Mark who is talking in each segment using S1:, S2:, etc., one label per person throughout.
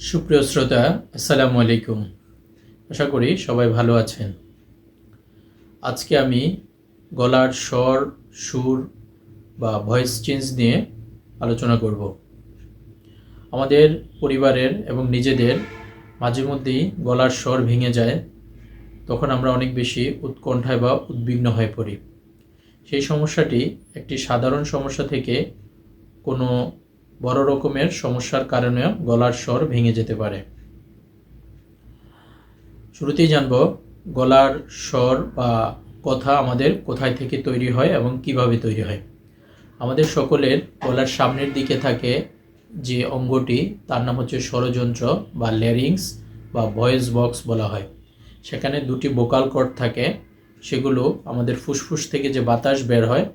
S1: সুপ্রিয় শ্রোতা, আসসালামু আলাইকুম। আশা করি সবাই ভালো আছেন। আজকে আমি গলার স্বর, সুর বা ভয়েস চেঞ্জ নিয়ে আলোচনা করব। আমাদের পরিবারের এবং নিজেদের মাঝে মধ্যেই গলার স্বর ভেঙে যায়, তখন আমরা অনেক বেশি উৎকণ্ঠায় বা উদ্বিগ্ন হয়ে পড়ি। সেই সমস্যাটি একটি সাধারণ সমস্যা থেকে কোনো বড় রকমের সমস্যার কারণেও গলার স্বর ভেঙে যেতে পারে। শুরুতেই জানব গলার স্বর বা কথা আমাদের কোথায় থেকে তৈরি হয় এবং কীভাবে তৈরি হয়। আমাদের সকলের গলার সামনের দিকে থাকে যে অঙ্গটি, তার নাম হচ্ছে স্বরযন্ত্র বা ল্যারিংস বা ভয়েস বক্স বলা হয়। সেখানে দুটি বোকাল কর্ড থাকে, সেগুলো আমাদের ফুসফুস থেকে যে বাতাস বের হয়,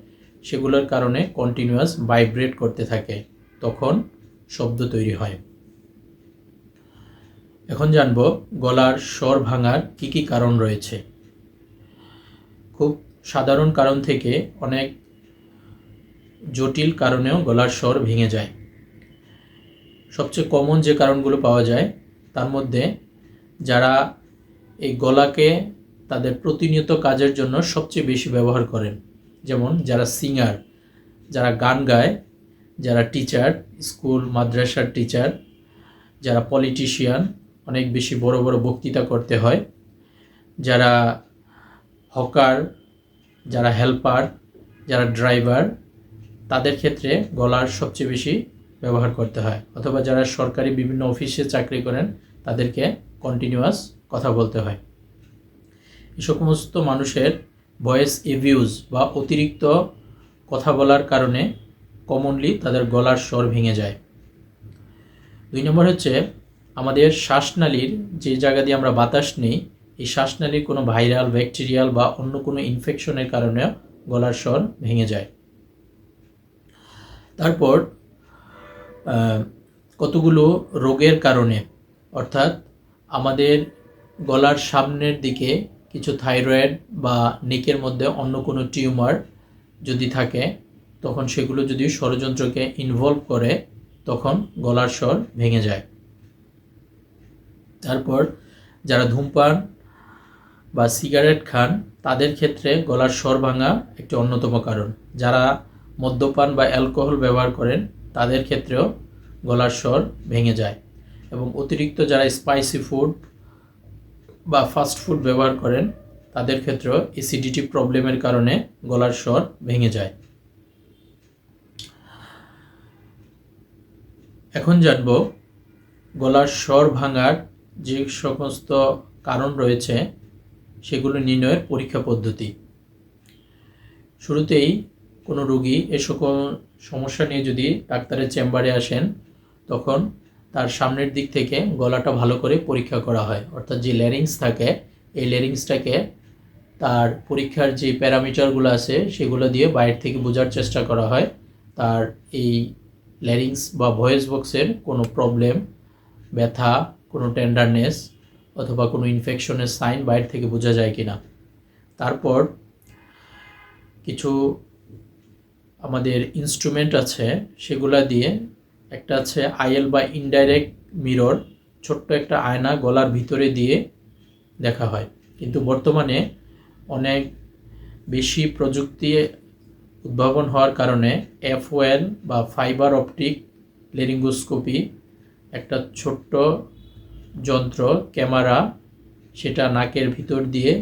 S1: সেগুলোর কারণে কন্টিনিউয়াস ভাইব্রেট করতে থাকে। তখন শব্দ তৈরি হয়। এখন জানব গলার স্বর ভাঙার কি কি কারণ রয়েছে। খুব সাধারণ কারণ থেকে অনেক জটিল কারণেও গলার স্বর ভেঙে যায়। সবচেয়ে কমন যে কারণগুলো পাওয়া যায়, তার মধ্যে যারা এই গলাকে তাদের প্রতিনিয়ত কাজের জন্য সবচেয়ে বেশি ব্যবহার করেন, যেমন যারা সিঙ্গার যারা গান গায় যারা টিচার স্কুল মাদ্রাসার টিচার যারা পলিটিশিয়ান অনেক বেশি বড় বড় বক্তৃতা করতে হয়। যারা হকার যারা হেল্পার যারা ড্রাইভার তাদের ক্ষেত্রে গলার সবচেয়ে বেশি ব্যবহার করতে হয়। অথবা যারা সরকারি বিভিন্ন অফিসে চাকরি করেন, তাদেরকে কন্টিনিউয়াস কথা বলতে হয়। এই সমস্ত মানুষের ভয়েস এভিউজ বা অতিরিক্ত কথা বলার কারণে কমনলি তাদের গলার স্বর ভেঙে যায়। দুই নম্বর হচ্ছে, আমাদের শ্বাসনালীর যে জায়গা দিয়ে আমরা বাতাস নিই, এই শ্বাসনালীর কোনো ভাইরাল, ব্যাকটেরিয়াল বা অন্য কোনো ইনফেকশনের কারণে গলার স্বর ভেঙে যায়। তারপর কতগুলো রোগের কারণে, অর্থাৎ আমাদের গলার সামনের দিকে কিছু থাইরয়েড বা নেকের মধ্যে অন্য কোনো টিউমার যদি থাকে তখন সেগুলো যদি ষড়যন্ত্রকে ইনভলভ করে, তখন গলার স্বর ভেঙে যায়। তারপর যারা ধূমপান বা সিগারেট খান, তাদের ক্ষেত্রে গলার স্বর ভাঙা একটি অন্যতম কারণ। যারা মদ্যপান বা অ্যালকোহল ব্যবহার করেন, তাদের ক্ষেত্রেও গলার স্বর ভেঙে যায় এবং অতিরিক্ত যারা স্পাইসি ফুড বা ফাস্ট ফুড ব্যবহার করেন, তাদের ক্ষেত্রেও এসিডিটি প্রবলেমের কারণে গলার স্বর ভেঙে যায়। এখন জানব গলার স্বর ভাঙার যে সমস্ত কারণ রয়েছে, সেগুলো নির্ণয়ের পরীক্ষা পদ্ধতি। শুরুতেই কোনো রুগী এ সকল সমস্যা নিয়ে যদি ডাক্তারের চেম্বারে আসেন, তখন তার সামনের দিক থেকে গলাটা ভালো করে পরীক্ষা করা হয়। অর্থাৎ যে ল্যারিংস থাকে, এই ল্যারিংসটাকে তার পরীক্ষার যে প্যারামিটারগুলো আছে, সেগুলো দিয়ে বাইরে থেকে বোঝার চেষ্টা করা হয়। তার এই ল্যারিংস বা ভয়েস বক্সের কোনো প্রবলেম ব্যথা, কোনো টেন্ডারনেস অথবা কোনো ইনফেকশনের সাইন বাইরে থেকে বোঝা যায় কি না তারপর কিছু আমাদের ইনস্ট্রুমেন্ট আছে, সেগুলা দিয়ে একটা আছে আইএল বা ইনডাইরেক্ট মিরর ছোট্ট একটা আয়না গলার ভিতরে দিয়ে দেখা হয়। কিন্তু বর্তমানে অনেক বেশি প্রযুক্তি উদ্ভাবন হওয়ার কারণে এফ ওয়েল বা ফাইবার অপটিক লেরিঙ্গোস্কোপি একটা ছোট্ট যন্ত্র, ক্যামেরা, সেটা নাকের ভিতর দিয়ে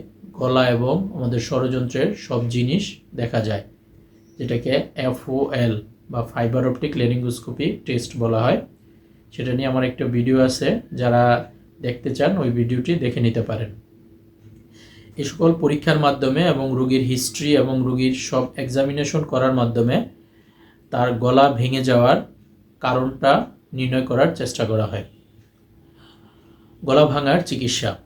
S1: গলা এবং আমাদের ষড়যন্ত্রের সব জিনিস দেখা যায়, যেটাকে এফওএল বা ফাইবার অপটিক লেরিঙ্গোস্কোপি টেস্ট বলা হয়। সেটা নিয়ে আমার একটা ভিডিও আছে, যারা দেখতে চান, ওই ভিডিওটি দেখে নিতে পারেন। এই সকল পরীক্ষার মাধ্যমে এবং রোগীর হিস্ট্রি এবং রোগীর সব এক্সামিনেশন করার মাধ্যমে তার গলা ভেঙে যাওয়ার কারণটা নির্ণয় করার চেষ্টা করা হয়। গলা ভাঙার চিকিৎসা।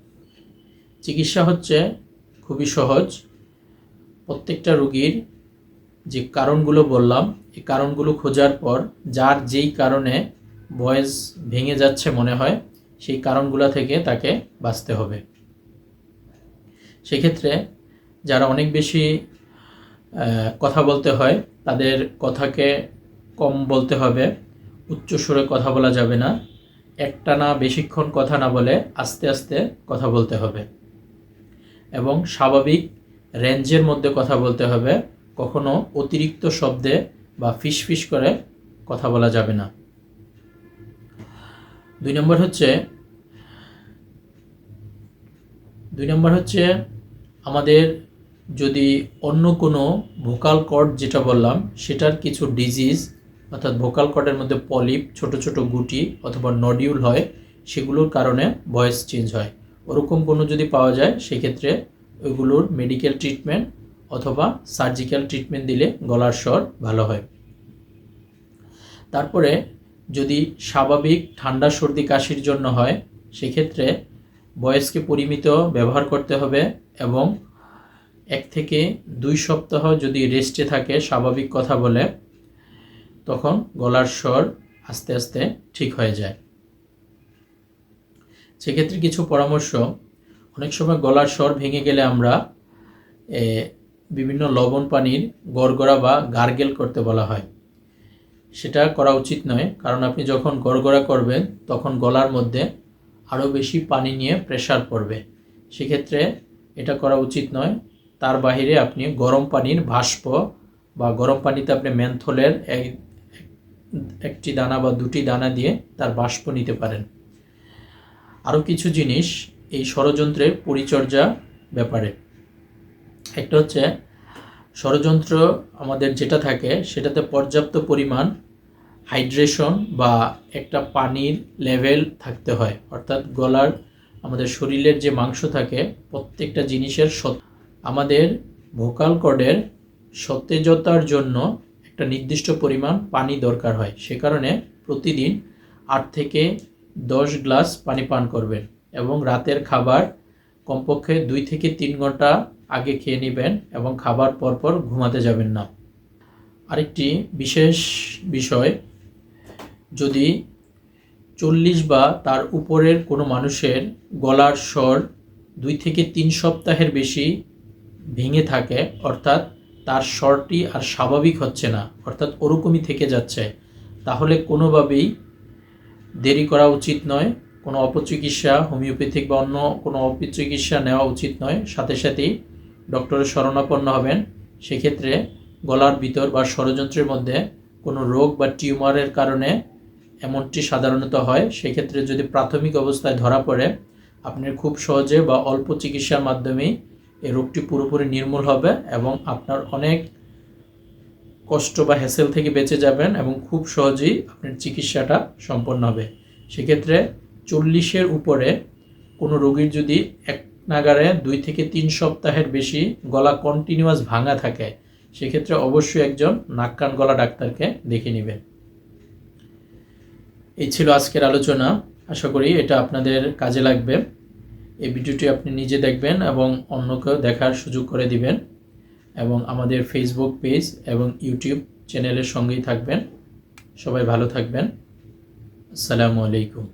S1: চিকিৎসা হচ্ছে খুবই সহজ। প্রত্যেকটা রোগীর যে কারণগুলো বললাম এই কারণগুলো খোঁজার পর যার যেই কারণে ভয়েস ভেঙে যাচ্ছে মনে হয়, সেই কারণগুলো থেকে তাকে বাঁচতে হবে। সেক্ষেত্রে যারা অনেক বেশি কথা বলতে হয়, তাদের কথাকে কম বলতে হবে, উচ্চ সুরে কথা বলা যাবে না, একটানা বেশিক্ষণ কথা না বলে আস্তে আস্তে কথা বলতে হবে। এবং স্বাভাবিক রেঞ্জের মধ্যে কথা বলতে হবে, কখনো অতিরিক্ত শব্দে বা ফিসফিস করে কথা বলা যাবে না। দুই নম্বর হচ্ছে, দুই নম্বর হচ্ছে আমাদের যদি অন্য কোনো ভোকাল কর্ড যেটা বললাম, সেটার কিছু ডিজিজ, অর্থাৎ ভোকাল কর্ডের মধ্যে পলিপ, ছোট ছোট গুটি অথবা নডিউল হয়, সেগুলোর কারণে ভয়েস চেঞ্জ হয়। ওরকম কোনো যদি পাওয়া যায়, সেক্ষেত্রে ওইগুলোর মেডিকেল ট্রিটমেন্ট অথবা সার্জিক্যাল ট্রিটমেন্ট দিলে গলার স্বর ভালো হয়। তারপরে যদি স্বাভাবিক ঠান্ডা সর্দি কাশির জন্য হয়, সেক্ষেত্রে বয়সকে পরিমিত ব্যবহার করতে হবে এবং এক থেকে দুই সপ্তাহ যদি রেস্টে থাকে, স্বাভাবিক কথা বলে, তখন গলার স্বর আস্তে আস্তে ঠিক হয়ে যায়। সেক্ষেত্রে কিছু পরামর্শ। অনেক সময় গলার স্বর ভেঙে গেলে আমরা বিভিন্ন লবণ পানির গড়গড়া বা গার্গেল করতে বলা হয়। সেটা করা উচিত নয়, কারণ আপনি যখন গড়গড়া করবেন, তখন গলার মধ্যে আরও বেশি পানি নিয়ে প্রেসার পড়বে। সেক্ষেত্রে এটা করা উচিত নয়। তার বাইরে আপনি গরম পানির বাষ্প বা গরম পানিতে আপনি মেন্থলের এক- একটি দানা বা দুটি দানা দিয়ে তার বাষ্প নিতে পারেন। আরও কিছু জিনিস এই ষড়যন্ত্রের পরিচর্যা ব্যাপারে। একটা হচ্ছে, ষড়যন্ত্র আমাদের যেটা থাকে সেটাতে পর্যাপ্ত পরিমাণ হাইড্রেশন বা একটা পানির লেভেল থাকতে হয়। অর্থাৎ গলার আমাদের শরীরের যে মাংস থাকে, প্রত্যেকটা জিনিসের আমাদের ভোকাল কর্ডের সতেজতার জন্য একটা নির্দিষ্ট পরিমাণ পানি দরকার হয়। সে কারণে প্রতিদিন আট থেকে দশ গ্লাস পানি পান করবেন এবং রাতের খাবার কমপক্ষে দুই থেকে তিন ঘণ্টা আগে খেয়ে নেবেন এবং খাবার পরপর ঘুমাতে যাবেন না। আরেকটি বিশেষ বিষয়, যদি চল্লিশ বা তার উপরের কোনো মানুষের গলার স্বর দুই থেকে তিন সপ্তাহের বেশি ভেঙে থাকে, অর্থাৎ তার স্বরটি আর স্বাভাবিক হচ্ছে না, অর্থাৎ ওরকমই থেকে যাচ্ছে। তাহলে কোনোভাবেই দেরি করা উচিত নয়, কোনো অপচিকিৎসা, হোমিওপ্যাথিক বা অন্য কোনো অপচিকিৎসা নেওয়া উচিত নয়। সাথে সাথেই ডক্টরের শরণাপন্ন হবেন। সেক্ষেত্রে গলার ভিতর বা ষড়যন্ত্রের মধ্যে কোনো রোগ বা টিউমারের কারণে এমনটি সাধারণত হয়, সেক্ষেত্রে যদি প্রাথমিক অবস্থায় ধরা পড়ে আপনি খুব সহজে বা অল্প চিকিৎসার মাধ্যমেই এই রোগটি পুরোপুরি নির্মূল হবে এবং আপনার অনেক কষ্ট বা হ্যাসেল থেকে বেঁচে যাবেন এবং খুব সহজেই আপনার চিকিৎসাটা সম্পন্ন হবে। সেক্ষেত্রে চল্লিশের উপরে কোনো রোগীর যদি এক নাগারে দুই থেকে তিন সপ্তাহের বেশি গলা কন্টিনিউয়াস ভাঙা থাকে, সেক্ষেত্রে অবশ্যই একজন নাক কান গলা ডাক্তারকে দেখে নেবেন। এই ছিল আজকের আলোচনা। আশা করি এটা আপনাদের কাজে লাগবে। এই ভিডিওটি আপনি নিজে দেখবেন এবং অন্যকেও দেখার সুযোগ করে দিবেন এবং আমাদের ফেসবুক পেজ এবং ইউটিউব চ্যানেলের সঙ্গেই থাকবেন। সবাই ভালো থাকবেন। আসসালামু আলাইকুম।